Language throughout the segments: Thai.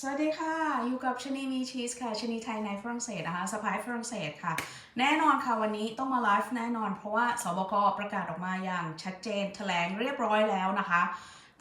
สวัสดีค่ะ อยู่กับชนีมีชีสค่ะชนีไทยในฝรั่งเศสนะคะสปายฝรั่งเศสค่ะ แน่นอนค่ะวันนี้ต้องมาไลฟ์แน่นอน เพราะว่าสบคประกาศออกมาอย่างชัดเจนแถลงเรียบร้อยแล้วนะคะ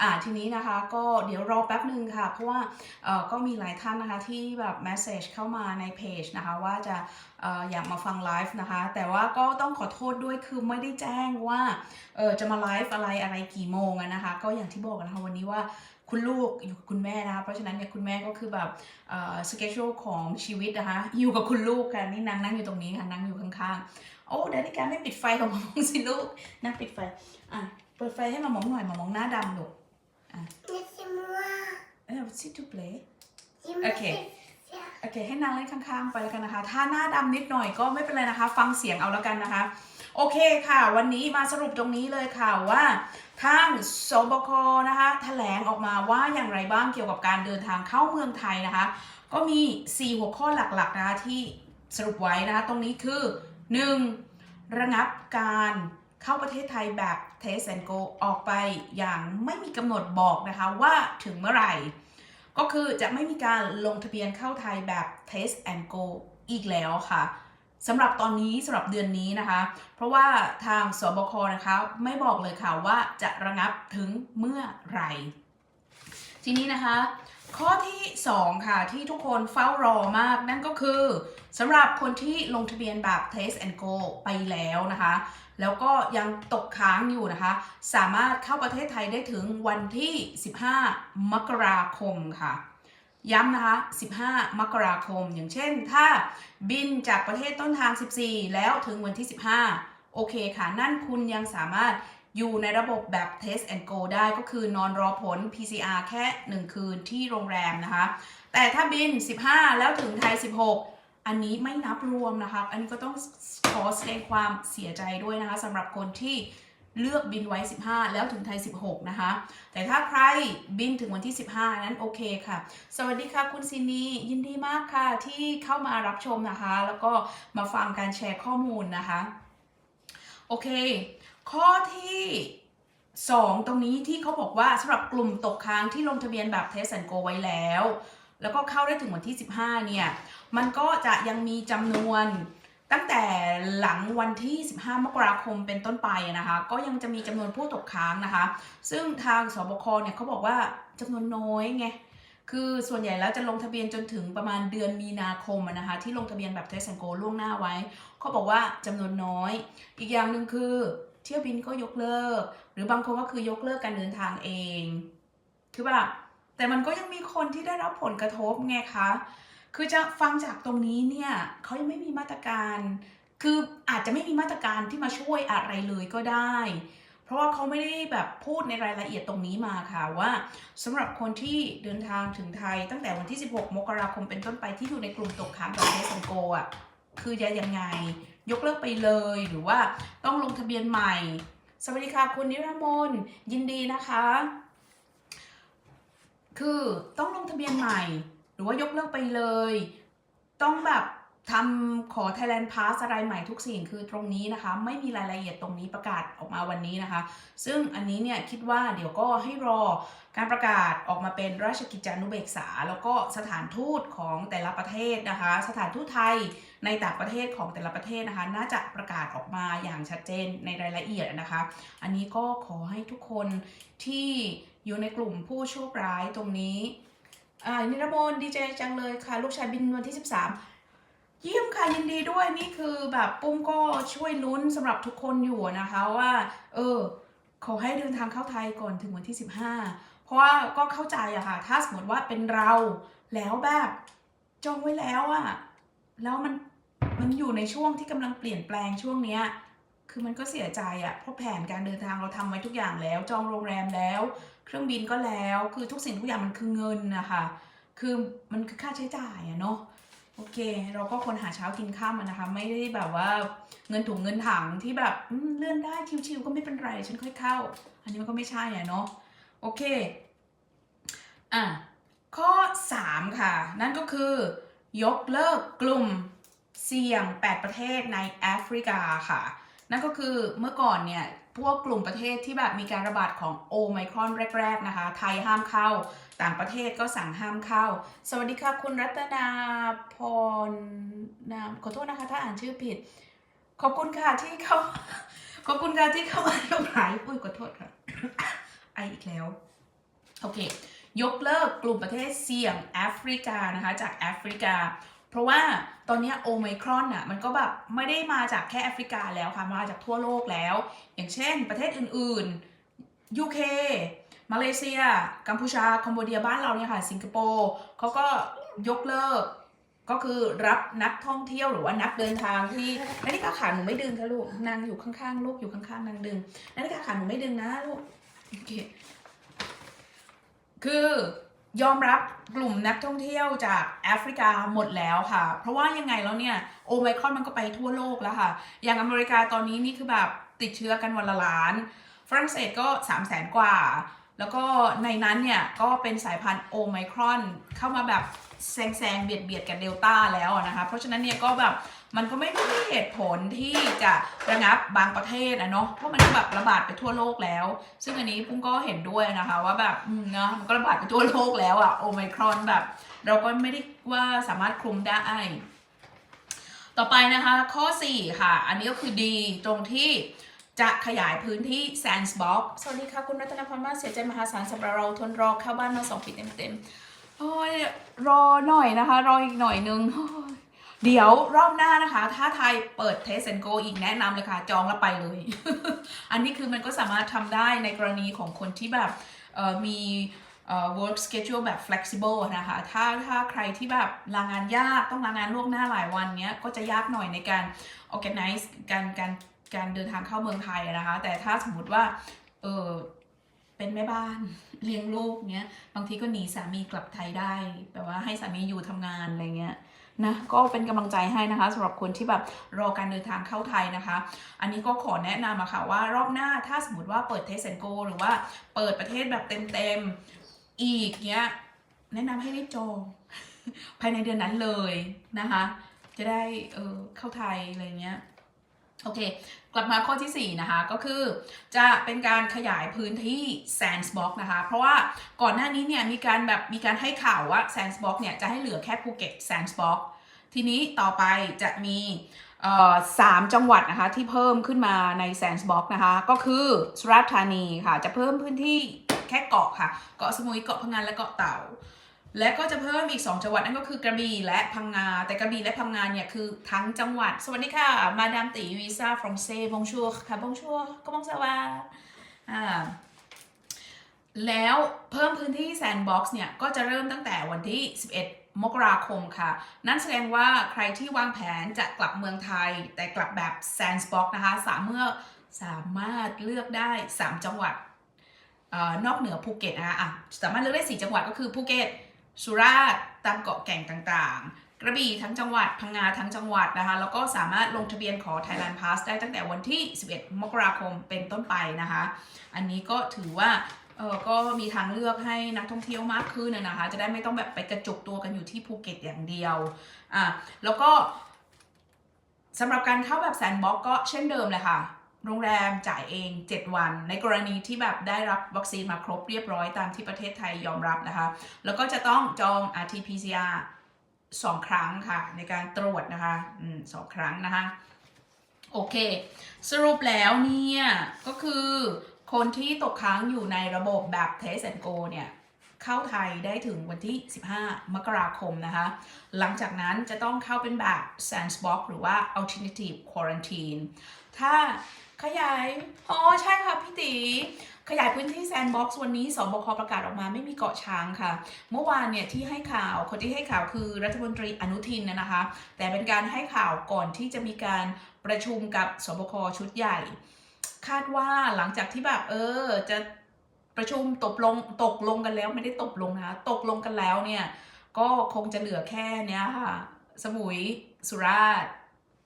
อ่าทีนี้นะคะก็เดี๋ยวรอแป๊บหนึ่งค่ะ เพราะว่าเอ่อก็มีหลายท่านนะคะที่แบบแมสเซจเข้ามาในเพจนะคะว่าจะเอ่ออยากมาฟังไลฟ์นะคะ แต่ว่าก็ต้องขอโทษด้วยคือไม่ได้แจ้งว่าเออจะมาไลฟ์อะไรอะไรกี่โมงนะคะ ก็อย่างที่บอกนะคะวันนี้ว่าคุณลูกอยู่กับคุณแม่นะคะ เพราะฉะนั้นเนี่ยคุณแม่ก็คือแบบสเกจโ e ของชีวิตนะคะอยู่กับคุณลูกค่ะนี่นางนั่งอยู่ตรงนี้ค่ะนั่งอยู่ข้างๆ โอ้เดนิการไม่ปิดไฟของมามองสิลูกนั่งปิดไฟอะเปิดไฟให้มามองหน่อยหมามองหน้าดำลูก Laissez-moi. เออ sit to play Je me Ok. fais faire. โอเค ให้นางเล่นข้างๆ ไปแล้วกันนะคะ ถ้าหน้าดำนิดหน่อยก็ไม่เป็นไรนะคะ ฟังเสียงเอาแล้วกันนะคะ โอเคค่ะ วันนี้มาสรุปตรงนี้เลยค่ะว่าทางสบคนะคะแถลงออกมาว่าอย่างไรบ้างเกี่ยวกับการเดินทางเข้าเมืองไทยนะคะ ก็มี 4 หัวข้อหลักๆนะคะที่สรุปไว้นะคะ ตรงนี้คือ 1. ระงับการ เข้าประเทศไทยแบบ Test and Go ออกไปอย่างไม่มีกำหนดบอกนะคะว่าถึงเมื่อไหร่ ก็คือจะไม่มีการลงทะเบียนเข้าไทยแบบ Test and Go อีกแล้วค่ะสำหรับตอนนี้สำหรับเดือนนี้นะคะ เพราะว่าทางสบคนะคะ ไม่บอกเลยค่ะว่าจะระงับถึงเมื่อไหร่ ทีนี้นะคะ ข้อที่ 2 ค่ะ ที่ทุกคนเฝ้ารอมากนั่นก็คือสำหรับคนที่ลงทะเบียนแบบ Test and Go ไปแล้วนะคะ แล้วก็ยังตกค้างอยู่นะคะ สามารถเข้าประเทศไทยได้ถึงวันที่ 15 มกราคมค่ะ ย้ำนะคะ 15 มกราคม อย่างเช่น ถ้าบินจากประเทศต้นทาง 14 แล้วถึงวันที่ 15 โอเคค่ะ นั่นคุณยังสามารถอยู่ในระบบแบบ Test and Go ได้ก็คือนอนรอผล PCR แค่ 1 คืนที่โรงแรมนะคะ แต่ถ้าบิน 15 แล้วถึงไทย 16 อันนี้ไม่นับรวมนะคะ อันนี้ก็ต้องขอแสดงความเสียใจด้วยนะคะสำหรับคนที่เลือกบินไว้ 15 แล้วถึงไทย 16 นะคะ แต่ถ้าใครบินถึงวันที่ 15 นั้นโอเคค่ะ สวัสดีค่ะคุณซินียินดีมากค่ะที่เข้ามารับชมนะคะ แล้วก็มาฟังการแชร์ข้อมูลนะคะ โอเค ข้อที่ 2 ตรงนี้ที่เขาบอกว่าสำหรับกลุ่มตกค้างที่ลงทะเบียนแบบ Test and Go ไว้แล้ว แล้วก็เข้าได้ถึงวันที่ 15 เนี่ย มันก็จะยังมีจำนวนตั้งแต่หลังวันที่ 15 มกราคมเป็นต้นไปนะคะ ก็ยังจะมีจำนวนผู้ตกค้างนะคะ ซึ่งทางสบคเนี่ยเขาบอกว่าจำนวนน้อยไง คือส่วนใหญ่แล้วจะลงทะเบียนจนถึงประมาณเดือนมีนาคมนะคะ ที่ลงทะเบียนแบบเทส and go ล่วงหน้าไว้ เขาบอกว่าจำนวนน้อย อีกอย่างหนึ่งคือเที่ยวบินก็ยกเลิก หรือบางคนก็คือยกเลิกการเดินทางเอง คือแบบ แต่มันก็ยังมีคนที่ได้รับผลกระทบไงคะ คือจะฟังจากตรงนี้เนี่ยเขายังไม่มีมาตรการ คืออาจจะไม่มีมาตรการที่มาช่วยอะไรเลยก็ได้ เพราะว่าเขาไม่ได้แบบพูดในรายละเอียดตรงนี้มาค่ะว่าสำหรับคนที่เดินทางถึงไทยตั้งแต่วันที่ 16 มกราคมเป็นต้นไปที่อยู่ในกลุ่มตกค้างแบบเทสันโกอะคือจะยังไง ยกเลิกไปเลยหรือว่าต้องลงทะเบียนใหม่ สวัสดีค่ะคุณนิรมนยินดีนะคะ คือต้องลงทะเบียนใหม่ หรือว่ายกเลิกไปเลย ต้องแบบ ทำขอ Thailand Pass อะไรใหม่ทุกสิ่งคือตรงนี้นะคะ ไม่มีรายละเอียดตรงนี้ประกาศออกมาวันนี้นะคะ ซึ่งอันนี้เนี่ยคิดว่าเดี๋ยวก็ให้รอการประกาศออกมาเป็นราชกิจจานุเบกษา แล้วก็สถานทูตของแต่ละประเทศนะคะ สถานทูตไทยในต่างประเทศของแต่ละประเทศนะคะ น่าจะประกาศออกมาอย่างชัดเจนในรายละเอียดนะคะ อันนี้ก็ขอให้ทุกคนที่อยู่ในกลุ่มผู้โชคร้ายตรงนี้อ่านิรมนดีใจจังเลยค่ะ ลูกชายบินวันที่ 13 เยี่ยมค่ะยินดีด้วยนี่คือแบบปุ้มก็ช่วยลุ้นสำหรับทุกคนอยู่นะคะว่า เออ ขอให้เดินทางเข้าไทยก่อนถึงวันที่ 15 เพราะว่าก็เข้าใจอะค่ะ ถ้าสมมติว่าเป็นเราแล้วแบบจองไว้แล้วอะแล้วมันมันอยู่ในช่วงที่กำลังเปลี่ยนแปลงช่วงเนี้ยคือมันก็เสียใจอะเพราะแผนการเดินทางเราทำไว้ทุกอย่างแล้ว จองโรงแรมแล้ว เครื่องบินก็แล้ว คือทุกสิ่งทุกอย่างมันคือเงินนะคะคือมันคือค่าใช้จ่ายอะเนาะ โอเค เราก็คนหาเช้ากินข้ามนะคะ ไม่ได้แบบว่าเงินถุงเงินถังที่แบบเลื่อนได้ชิวๆก็ไม่เป็นไรฉันค่อยเข้า อันนี้มันก็ไม่ใช่อะเนาะโอเคอะข้อ 3 ค่ะ นั่นก็คือยกเลิกกลุ่มเสี่ยง 8 ประเทศในแอฟริกาค่ะ นั่นก็คือเมื่อก่อนเนี่ย พวกกลุ่มประเทศที่แบบมีการระบาดของโอไมครอนแรก ๆ นะคะ ไทยห้ามเข้า ต่างประเทศก็สั่งห้ามเข้า สวัสดีค่ะ คุณรัตนาพรนามขอโทษนะคะ ถ้าอ่านชื่อผิด ขอบคุณค่ะที่เข้า ขอบคุณค่ะที่เข้ามาลงไลฟ์อุ้ยขอโทษค่ะ ไออีกแล้ว โอเค ยกเลิกกลุ่มประเทศเสี่ยงแอฟริกานะคะ จากแอฟริกา เพราะว่าตอนนี้โอไมครอนอะมันก็แบบไม่ได้มาจากแค่แอฟริกาแล้วค่ะมาจากทั่วโลกแล้ว อย่างเช่น ประเทศอื่นๆ UK มาเลเซีย กัมพูชาคัมโบเดียบ้านเราเนี่ยค่ะ สิงคโปร์เขาก็ยกเลิก ก็คือรับนักท่องเที่ยวหรือว่านักเดินทางที่นาฬิกาขาหนูไม่ดึงค่ะลูกนางอยู่ข้างๆลูกอยู่ข้างๆนางดึงนาฬิกาขาหนูไม่ดึงนะลูกโอเคคือ ยอมรับกลุ่มนักท่องเที่ยวจากแอฟริกาหมดแล้วค่ะ เพราะว่ายังไงแล้วเนี่ยโอไมครอนมันก็ไปทั่วโลกแล้วค่ะ อย่างอเมริกาตอนนี้นี่คือแบบติดเชื้อกันวันละล้าน ฝรั่งเศสก็3 0 0แสนกว่า แล้วก็ในนั้นเนี่ยก็เป็นสายพันธุ์โอไมครอนเข้ามาแบบแซงแซงเบียดเบียดกับเดลต้าแล้วนะคะ เพราะฉะนั้นเนี่ยก็แบบมันก็ไม่ได้เหตุผลที่จะระงับบางประเทศอะเนาะเพราะมันก็แบบระบาดไปทั่วโลกแล้ว ซึ่งอันนี้ปุ้งก็เห็นด้วยนะคะว่าแบบอืมนะมันก็ระบาดไปทั่วโลกแล้วอะโอไมครอนแบบ เราก็ไม่ได้ว่าสามารถคลุมได้ต่อไปนะคะข้อ 4 ค่ะ อันนี้ก็คือดีตรงที่ จะขยายพื้นที่ Sandbox สวัสดีค่ะ คุณรัตนพรมาเสียใจมหาศาลสำหรับเราทนรอเข้าบ้านมาสองปีเต็มๆโอ้ยรอหน่อยนะคะ รออีกหน่อยนึง เดี๋ยวรอบหน้านะคะ ถ้าไทยเปิดเทสเซนโกอีกแนะนำเลยค่ะ จองแล้วไปเลย อันนี้คือมันก็สามารถทำได้ในกรณีของคนที่แบบมีเอ่อ work schedule แบบ flexible นะคะ ถ้าถ้าใครที่แบบลางานยากต้องลางานล่วงหน้าหลายวันเนี้ย ก็จะยากหน่อยในการ organize การการ การเดินทางเข้าเมืองไทยนะคะ แต่ถ้าสมมติว่าเออเป็นแม่บ้านเลี้ยงลูกเนี้ยบางทีก็หนีสามีกลับไทยได้แบบว่าให้สามีอยู่ทำงานอะไรเงี้ยนะก็เป็นกำลังใจให้นะคะสำหรับคนที่แบบรอการเดินทางเข้าไทยนะคะ อันนี้ก็ขอแนะนำอะค่ะว่ารอบหน้าถ้าสมมติว่าเปิดเทสเซนโกหรือว่าเปิดประเทศแบบเต็มๆอีกเนี้ยแนะนำให้รีบจองภายในเดือนนั้นเลยนะคะ จะได้เออเข้าไทยอะไรเงี้ย โอเค กลับมาข้อที่ 4 นะคะ ก็คือจะเป็นการขยายพื้นที่ Sandbox นะคะ เพราะว่าก่อนหน้านี้เนี่ยมีการแบบมีการให้ข่าวว่า Sandbox เนี่ยจะให้เหลือแค่ภูเก็ต Sandbox ทีนี้ต่อไปจะมีสามจังหวัดนะคะที่เพิ่มขึ้นมาใน Sandbox นะคะ ก็คือสุราษฎร์ธานีค่ะ จะเพิ่มพื้นที่แค่เกาะค่ะ เกาะสมุยเกาะพังงานและเกาะเต่า และก็จะเพิ่มอีก 2 จังหวัดนั่นก็คือกระบี่และพังงา แต่กระบี่และพังงาเนี่ยคือทั้งจังหวัด สวัสดีค่ะ มาดามตีวีซ่า from say bonjour ค่ะ bonjour comment ça va อ่าแล้วเพิ่มพื้นที่ Sandbox เนี่ย ก็จะเริ่มตั้งแต่วันที่ 11 มกราคมค่ะ นั่นแสดงว่าใครที่วางแผนจะกลับเมืองไทย แต่กลับแบบ Sandbox นะคะ สามารถสามารถเลือกได้ 3 จังหวัดออนอกเหนือภูเก็ตนะคะอะสามารถเลือกได้ 4 จังหวัดก็คือภูเก็ต สุราษฎร์ตามเกาะแก่งต่างๆ กระบี่ทั้งจังหวัดพังงาทั้งจังหวัดนะคะ แล้วก็สามารถลงทะเบียนขอ Thailand Pass ได้ตั้งแต่วันที่ 11 มกราคมเป็นต้นไปนะคะ อันนี้ก็ถือว่าเออก็มีทางเลือกให้นักท่องเที่ยวมากขึ้นนะคะ จะได้ไม่ต้องแบบไปกระจุกตัวกันอยู่ที่ภูเก็ตอย่างเดียวอะแล้วก็สำหรับการเข้าแบบแซนบ็อกก็เช่นเดิมเลยค่ะ โรงแรมจ่ายเอง 7 วัน ในกรณีที่แบบได้รับวัคซีนมาครบเรียบร้อยตามที่ประเทศไทยยอมรับนะคะ แล้วก็จะต้องจอง RT-PCR สองครั้งค่ะ ในการตรวจนะคะอืมสองครั้งนะคะ โอเค สรุปแล้วเนี่ย ก็คือคนที่ตกค้างอยู่ในระบบแบบ Test and Go เนี่ยเข้าไทยได้ถึงวันที่ 15 มกราคมนะคะ หลังจากนั้นจะต้องเข้าเป็นแบบ Sandbox หรือว่า Alternative Quarantine ถ้า ขยาย อ๋อ ใช่ค่ะพี่ตีขยายพื้นที่ Sandbox วันนี้สบคประกาศออกมาไม่มีเกาะช้างค่ะ เมื่อวานเนี่ยที่ให้ข่าวคนที่ให้ข่าวคือรัฐมนตรีอนุทินนะนะคะ แต่เป็นการให้ข่าวก่อนที่จะมีการประชุมกับสบคชุดใหญ่ คาดว่าหลังจากที่แบบเออจะประชุมตกลงตกลงกันแล้วไม่ได้ตกลงนะคะตกลงกันแล้วเนี่ย ก็คงจะเหลือแค่เนี้ยค่ะ สมุยสุราษฎร์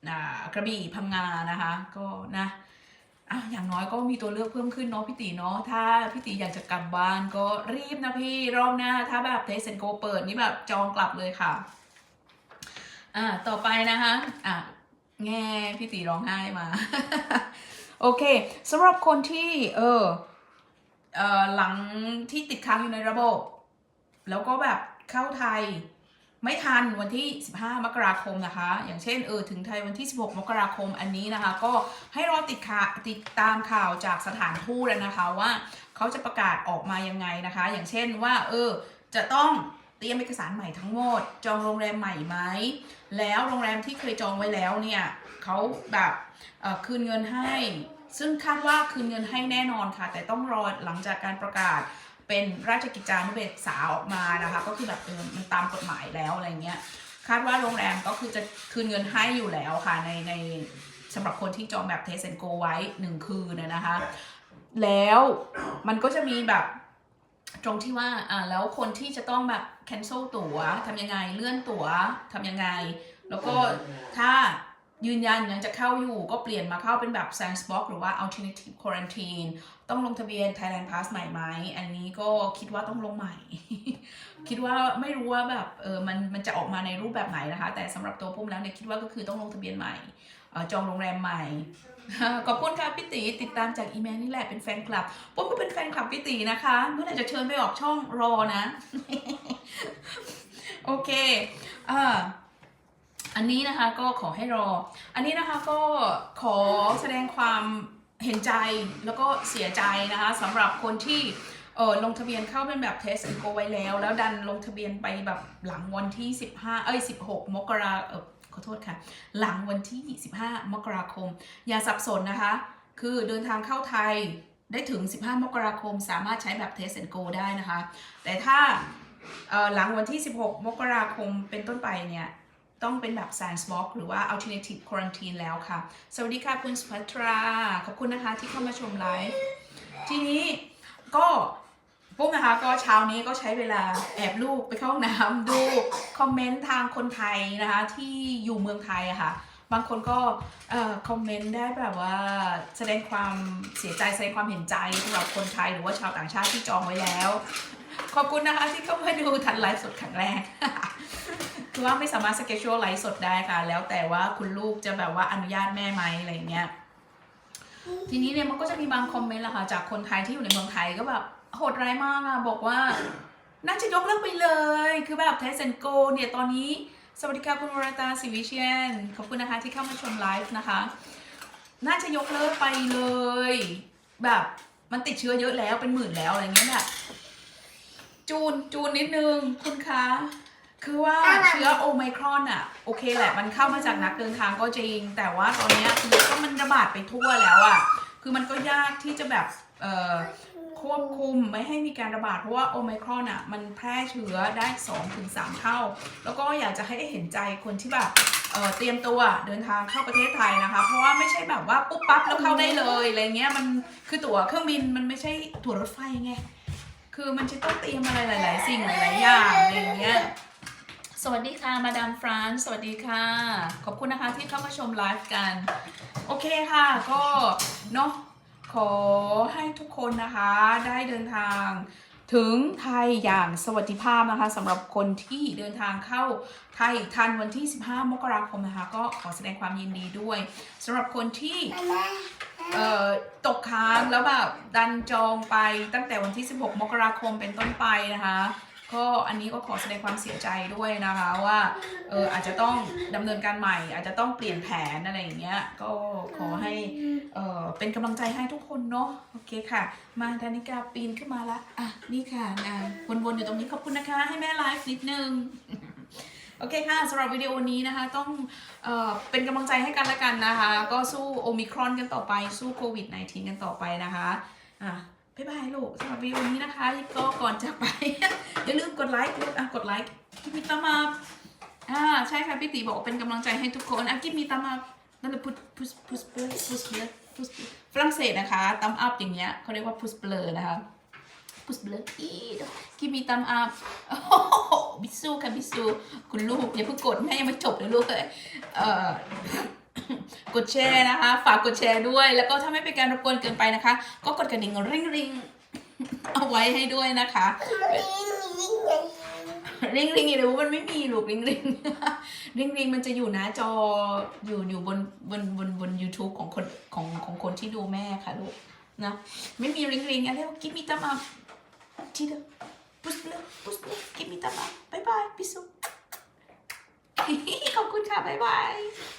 อ่ากระบี่พังงานะคะ ก็นะ อะอย่างน้อยก็มีตัวเลือกเพิ่มขึ้นเนาะพี่ตีเนาะถ้าพี่ตีอยากจะกลับบ้านก็รีบนะพี่รอบหน้า ถ้าแบบเทสเซนโกเปิดนี่แบบจองกลับเลยค่ะอ่าต่อไปนะคะอะแง่พี่ตีร้องไห้มา โอเคสำหรับคนที่เออเออหลังที่ติดค้างอยู่ในระบบ แล้วก็แบบเข้าไทย ไม่ทันวันที่ 15 มกราคมนะคะ อย่างเช่นเออถึงไทยวันที่ 16 มกราคมอันนี้นะคะ ก็ให้รอติดข่าติดตามข่าวจากสถานทูตนะคะว่าเขาจะประกาศออกมายังไงนะคะ อย่างเช่นว่าเออจะต้องเตรียมเอกสารใหม่ทั้งหมด จองโรงแรมใหม่ไหมแล้วโรงแรมที่เคยจองไว้แล้วเนี่ยเขาแบบคืนเงินให้ ซึ่งคาดว่าคืนเงินให้แน่นอนค่ะ แต่ต้องรอหลังจากการประกาศ เป็นราชกิจจานุเบกษาออกมานะคะ ก็คือแบบเออมันตามกฎหมายแล้วอะไรเงี้ยคาดว่าโรงแรมก็คือจะคืนเงินให้อยู่แล้วค่ะในในสำหรับคนที่จองแบบเทสเซนโกไว้หนึ่งคืนนะนะคะ แล้วมันก็จะมีแบบตรงที่ว่าอ่าแล้วคนที่จะต้องแบบ cancel ตั๋วทำยังไงเลื่อนตั๋วทำยังไง แล้วก็ถ้า ยืนยันยังจะเข้าอยู่ก็เปลี่ยนมาเข้าเป็นแบบ Sandbox หรือว่า Alternative Quarantine ต้องลงทะเบียน Thailand Pass ใหม่ไหม อันนี้ก็คิดว่าต้องลงใหม่ คิดว่าไม่รู้ว่าแบบเออมันมันจะออกมาในรูปแบบไหนนะคะ แต่สำหรับตัวปุ้มแล้วเนี่ยคิดว่าก็คือต้องลงทะเบียนใหม่จองโรงแรมใหม่ ขอบคุณค่ะพี่ตีติดตามจากอีเมลนี่แหละเป็นแฟนคลับปุ้มก็เป็นแฟนคลับพี่ตีนะคะ เมื่อไหร่จะเชิญไปออกช่องรอนะ โอเค อ่า อันนี้นะคะก็ขอให้รอ อันนี้นะคะก็ขอแสดงความเห็นใจแล้วก็เสียใจนะคะสำหรับคนที่เออลงทะเบียนเข้าเป็นแบบ Test and Go ไว้แล้ว แล้วดันลงทะเบียนไปแบบหลังวันที่ 15 เอ้ย 16 มกราเออขอโทษค่ะ หลังวันที่ 15 มกราคม อย่าสับสนนะคะ คือเดินทางเข้าไทยได้ถึง 15 มกราคม สามารถใช้แบบ Test and Go ได้นะคะ แต่ถ้าหลังวันที่ 16 มกราคมเป็นต้นไปเนี่ย ต้องเป็นแบบ Science Box หรือว่า Alternative Quarantine แล้วค่ะ สวัสดีค่ะคุณสุภัทรา ขอบคุณนะคะที่เข้ามาชมไลฟ์ ทีนี้ก็ปุ๊บนะคะก็เช้านี้ก็ใช้เวลาแอบลูกไปเข้าห้องน้ำดูคอมเมนต์ทางคนไทยนะคะที่อยู่เมืองไทยอะค่ะ บางคนก็คอมเมนต์ได้แบบว่าแสดงความเสียใจแสดงความเห็นใจสำหรับคนไทยหรือว่าชาวต่างชาติที่จองไว้แล้ว ขอบคุณนะคะที่เข้ามาดูทันไลฟ์สดครั้งแรกคือว่าไม่สามารถสเกจ u ไลฟ์สดได้ค่ะ แล้วแต่ว่าคุณลูกจะแบบว่าอนุญาตแม่ไหมอะไรเงี้ยทีนี้เนี่ยมันก็จะมีบางคอมเมนต์แหละค่ะจากคนไทยที่อยู่ในเมืองไทยก็แบบโหดร้ายมากอะบอกว่าน่าจะยกเลิกไปเลย คือแบบเทสเซนโกเนี่ยตอนนี้สวัสดีค่ะคุณวรตาสิวิเชียนขอบคุณนะคะที่เข้ามาชมไลฟ์นะคะ น่าจะยกเลิกไปเลย แบบมันติดเชื้อเยอะแล้วเป็นหมื่นแล้วอะไรเงี้ยแบบ จูนจูนนิดนึงคุณคะ คือว่าเชื้อโอไมครอนอะโอเคแหละมันเข้ามาจากนักเดินทางก็จริง แต่ว่าตอนเนี้ยคือก็มันระบาดไปทั่วแล้วอะคือมันก็ยากที่จะแบบเอ่อควบคุมไม่ให้มีการระบาดเพราะว่าโอไมครอนอะมันแพร่เชื้อได้ 2-3 เท่า แล้วก็อยากจะให้เห็นใจคนที่แบบเอ่อเตรียมตัวเดินทางเข้าประเทศไทยนะคะ เพราะว่าไม่ใช่แบบว่าปุ๊บปั๊บแล้วเข้าได้เลยอะไรเงี้ยมันคือตั๋วเครื่องบินมันไม่ใช่ตั๋วรถไฟไง คือมันจะต้องเตรียมอะไรหลาย ๆ สิ่งหลาย ๆ อย่างอะไรเงี้ย สวัสดีค่ะ มาดามฟรานซ์สวัสดีค่ะ ขอบคุณนะคะที่เข้ามาชมไลฟ์กัน โอเคค่ะ ก็เนาะ ขอให้ทุกคนนะคะได้เดินทางถึงไทยอย่างสวัสดิภาพนะคะสำหรับคนที่เดินทางเข้าไทยทันวันที่ 15 มกราคมนะคะ ก็ขอแสดงความยินดีด้วยสำหรับคนที่ เอ่อตกค้างแล้วแบบดันจองไปตั้งแต่วันที่ 16 มกราคมเป็นต้นไปนะคะ ก็อันนี้ก็ขอแสดงความเสียใจด้วยนะคะว่าเอออาจจะต้องดำเนินการใหม่ อาจจะต้องเปลี่ยนแผนอะไรอย่างเงี้ยก็ขอให้เออเป็นกำลังใจให้ทุกคนเนาะโอเคค่ะ มาดานิกาปีนขึ้นมาละอะนี่ค่ะนะวนๆอยู่ตรงนี้ขอบคุณนะคะ ให้แม่ไลฟ์นิดนึง โอเคค่ะสำหรับวิดีโอนี้นะคะต้องเออเป็นกำลังใจให้กันละกันนะคะ ก็สู้โอมิครอนกันต่อไปสู้โควิด -19 กันต่อไปนะคะอะบ๊ายบายลูกสำหรับวิดีโอนี้นะคะก็ก่อนจากไป อย่าลืมกดไลค์ลูกอะกดไลค์กิมมีตามาอ่าใช่ค่ะพี่ตีบอกว่าเป็นกำลังใจให้ทุกคนอะกิมมีตามานั่นเลยพุชพุชพุชเบลพุชเบลพุชฝรั่งเศสนะคะตัมอัพอย่างเงี้ยเขาเรียกว่าพุชเบลนะคะพุชเบลอีกิมมีตัมอัพ บิสูค่ะบิสูคุณลูกอย่าเพิ่งกดแม่ยังไม่จบเลยลูกเลยเอ่อกดแชร์นะคะ ฝากกดแชร์ด้วย แล้วก็ถ้าไม่เป็นการรบกวนเกินไปนะคะ ก็กดกระดิ่งริ่งริงเอาไว้ให้ด้วยนะคะริ่งริงอีรู้มันไม่มีลูกริ่งริงริ่งริงมันจะอยู่นะจออยู่อยู่บนบนบนบนยูทูบของคนของของคนที่ดูแม่ค่ะลูกนะไม่มีริ่งริงอะไรกิฟมีตั้มาที่เดิม Puss, Puss, Puss, gib mir da mal. Bye, bye, bis so. Komm bye, bye.